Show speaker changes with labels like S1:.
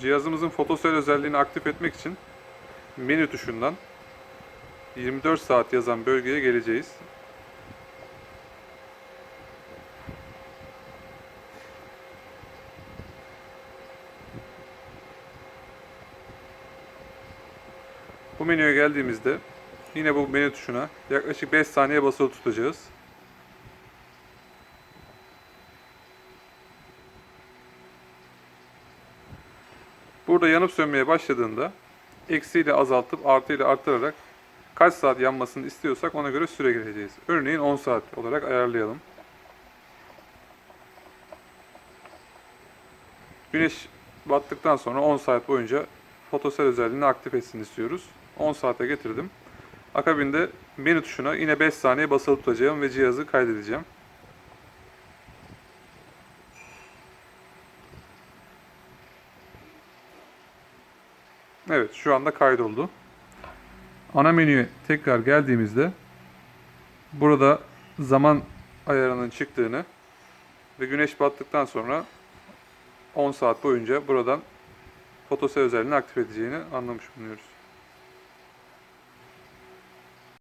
S1: Cihazımızın fotosel özelliğini aktif etmek için menü tuşundan 24 saat yazan bölgeye geleceğiz. Bu menüye geldiğimizde yine bu menü tuşuna yaklaşık 5 saniye basılı tutacağız. Burada yanıp sönmeye başladığında eksiyle azaltıp artıyla arttırarak kaç saat yanmasını istiyorsak ona göre süre gireceğiz. Örneğin 10 saat olarak ayarlayalım. Güneş battıktan sonra 10 saat boyunca fotosel özelliğini aktif etsin istiyoruz. 10 saate getirdim. Akabinde menü tuşuna yine 5 saniye basılı tutacağım ve cihazı kaydedeceğim. Evet şu anda kaydoldu. Ana menüye tekrar geldiğimizde burada zaman ayarının çıktığını ve güneş battıktan sonra 10 saat boyunca buradan fotosel özelliğini aktif edeceğini anlamış bulunuyoruz.